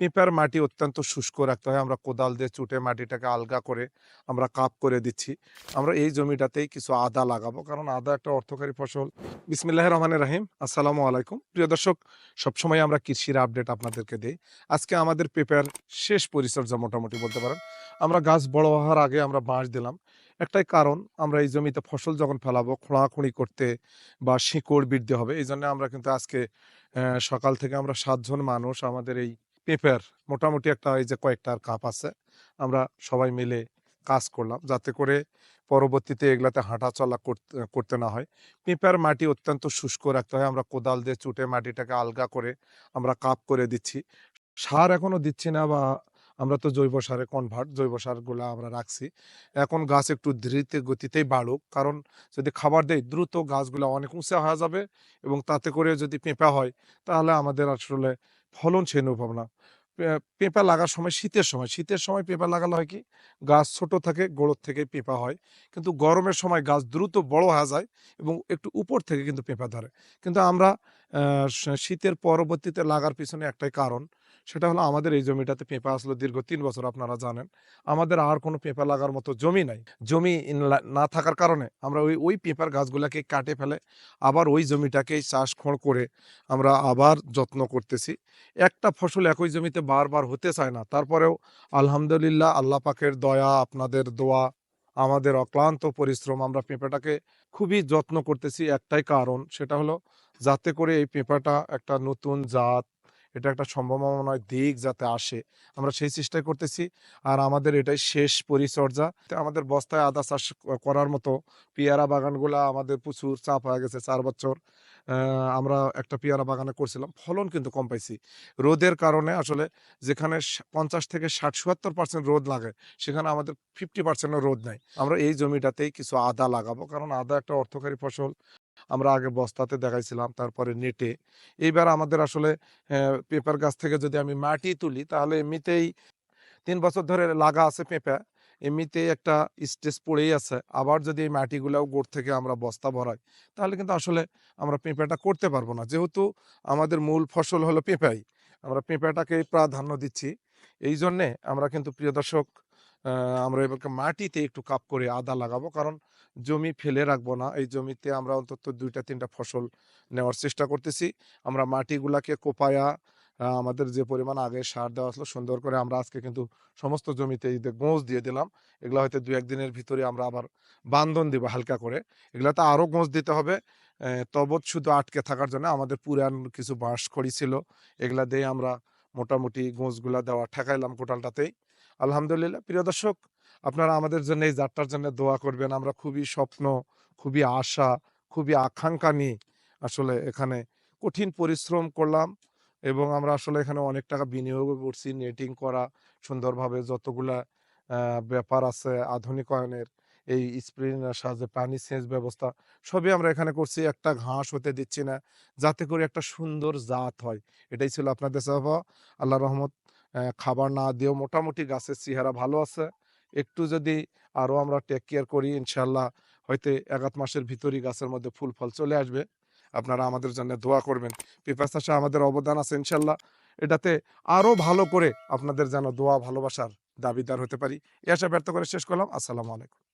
পেঁপার মাটি অত্যন্ত শুষ্ক রাখতে হয়। আমরা কোদাল দিয়ে চুটে মাটিটাকে আলগা করে আমরা কাপ করে দিচ্ছি। আমরা এই জমিটাতেই কিছু আদা লাগাবো। কারণ আদা একটা অর্থকারী ফসল। বিসমিল্লাহ রহমান রাহিম। আসসালামু আলাইকুম। প্রিয় দর্শক, সবসময় আমরা কৃষির আপডেট আপনাদেরকে দিই। আজকে আমাদের পেঁপার শেষ পরিচর্যা মোটামুটি বলতে পারেন। আমরা গাছ বড় হওয়ার আগে আমরা বাঁশ দিলাম। একটাই কারণ, আমরা এই জমিতে ফসল যখন ফেলাবো, খোঁড়াখুঁড়ি করতে বা শিকড় বৃদ্ধি হবে। এই জন্য আমরা কিন্তু আজকে সকাল থেকে আমরা সাতজন মানুষ আমাদের এই পেপার মোটামুটি একটা এই যে কয়েকটা কাপ আছে, আমরা সবাই মিলে কাজ করলাম। যাতে করে পরবর্তীতে এগুলাতে হাঁটা চলা করতে না হয়। পেঁপার মাটি অত্যন্ত শুষ্ক রাখতে হয়। আমরা কোদাল দিয়ে চুটে মাটিটাকে আলগা করে আমরা কাপ করে দিচ্ছি। সার এখনও দিচ্ছি না বা আমরা তো জৈব সারে কনভার্ট জৈব সারগুলো আমরা রাখছি। এখন গাছ একটু ধীরে গতিতেই বাড়ুক। কারণ যদি খাবার দেয় দ্রুত গাছগুলো অনেক উঁচা হয়ে যাবে এবং তাতে করে যদি পেঁপা হয়, তাহলে আমাদের আসলে ফলন সে অনুভব না পেঁপা লাগার সময় শীতের সময় শীতের সময় পেঁপা লাগালে হয় কি, গাছ ছোট থাকে, গোড়োর থেকে পেঁপা হয়। কিন্তু গরমের সময় গাছ দ্রুত বড় হয়ে যায় এবং একটু উপর থেকে কিন্তু পেঁপা ধরে। কিন্তু আমরা শীতের পরবর্তীতে লাগার পিছনে একটাই কারণ সেটা হলো আমাদের এই জমিটাতে পেঁপা আসলো দীর্ঘ তিন বছর, আপনারা জানেন। আমাদের আর কোনো পেঁপা লাগার মতো জমি নাই। জমি না থাকার কারণে আমরা ওই ওই পেঁপার গাছগুলাকে কাটে ফেলে, আবার ওই জমিটাকেই চাষ খোঁড় করে আমরা আবার যত্ন করতেছি। একটা ফসল একই জমিতে বারবার হতে চায় না। তারপরেও আলহামদুলিল্লাহ আল্লাহ পাকের দয়া, আপনাদের দোয়া, আমাদের অক্লান্ত পরিশ্রম আমরা পেঁপাটাকে খুবই যত্ন করতেছি। একটাই কারণ, সেটা হলো যাতে করে এই পেঁপাটা একটা নতুন জাত এটা একটা সম্ভাবনায় দিক যাতে আসে। আমরা সেই চেষ্টাই করতেছি। আর আমাদের এটাই শেষ পরিচর্যা। আমাদের বস্তায় আদা চাষ করার মতো পেয়ারা বাগানগুলা আমাদের প্রচুর চাপ হয়ে গেছে চার বছর। আমরা একটা পেয়ারা বাগানে করছিলাম। ফলন কিন্তু কম পাইছি। রোদের কারণে আসলে যেখানে পঞ্চাশ থেকে ষাট সুয়াত্তর পার্সেন্ট রোদ লাগে, সেখানে আমাদের ফিফটি পার্সেন্টও রোদ নাই। আমরা এই জমিটাতেই কিছু আদা লাগাবো। কারণ আদা একটা অর্থকারী ফসল। আমরা আগে বস্তাতে দেখাইছিলাম, তারপরে নেটে। এইবার আমাদের আসলে পেঁপার গাছ থেকে যদি আমি মাটি তুলি, তাহলে এমনিতেই তিন বছর ধরে লাগা আছে পেঁপা। এমনিতেই একটা স্টেজ পড়েই আছে। আবার যদি এই মাটিগুলাও গোড় থেকে আমরা বস্তা ভরাই, তাহলে কিন্তু আসলে আমরা পেঁপেটা করতে পারব না। যেহেতু আমাদের মূল ফসল হলো পেঁপাই, আমরা পেঁপাটাকে প্রাধান্য দিচ্ছি। এই জন্যে আমরা কিন্তু প্রিয় দর্শক আমরা এবার মাটিতে একটু কাপ করে আদা লাগাবো। কারণ জমি ফেলে রাখব না। এই জমিতে আমরা অন্তত দুইটা, তিনটা ফসল নেওয়ার চেষ্টা করতেছি। আমরা মাটিগুলাকে কোপায়া আমাদের যে পরিমাণ আগে সার দেওয়া আসলো সুন্দর করে আমরা আজকে কিন্তু সমস্ত জমিতে এই যে গোঁজ দিয়ে দিলাম। এগুলো হয়তো দু একদিনের ভিতরে আমরা আবার বান্ধন দিব হালকা করে। এগুলাতে আরও গোঁজ দিতে হবে। তবৎ শুধু আটকে থাকার জন্য আমাদের পুরান কিছু বাঁশ খড়ি ছিল। এগুলা দিয়ে আমরা মোটামুটি গোঁজগুলা দেওয়া ঠেকাইলাম কোটালটাতেই। আলহামদুলিল্লাহ। প্রিয় দর্শক, আপনারা আমাদের জন্য এই যাত্রার জন্য দোয়া করবেন। আমরা খুবই স্বপ্ন, খুবই আশা, খুবই আকাঙ্ক্ষা নিয়ে আসলে এখানে কঠিন পরিশ্রম করলাম এবং আমরা আসলে এখানে অনেক টাকা বিনিয়োগ করছি। নেটিং করা, সুন্দরভাবে যতগুলা ব্যাপার আছে আধুনিকায়নের, এই স্প্রিনের সাহায্যে পানি সেচ ব্যবস্থা, সবই আমরা এখানে করছি। একটা ঘাস হতে দিচ্ছি না, যাতে করে একটা সুন্দর জাত হয়। এটাই ছিল আপনাদের চাওয়া আল্লাহ রহমত। খাবার না দিয়েও মোটামুটি গাছের চেহারা ভালো আছে। একটু যদি আরও আমরা টেক কেয়ার করি, ইনশাল্লাহ হয়তো আধ মাসের ভিতরই গাছের মধ্যে ফুল ফল চলে আসবে। আপনারা আমাদের জন্য দোয়া করবেন। পিপাস চাষে আমাদের অবদান আছে ইনশাল্লাহ। এটাতে আরও ভালো করে আপনাদের যেন দোয়া ভালোবাসার দাবিদার হতে পারি। এসে ব্যর্থ করে শেষ করলাম। আসসালামু আলাইকুম।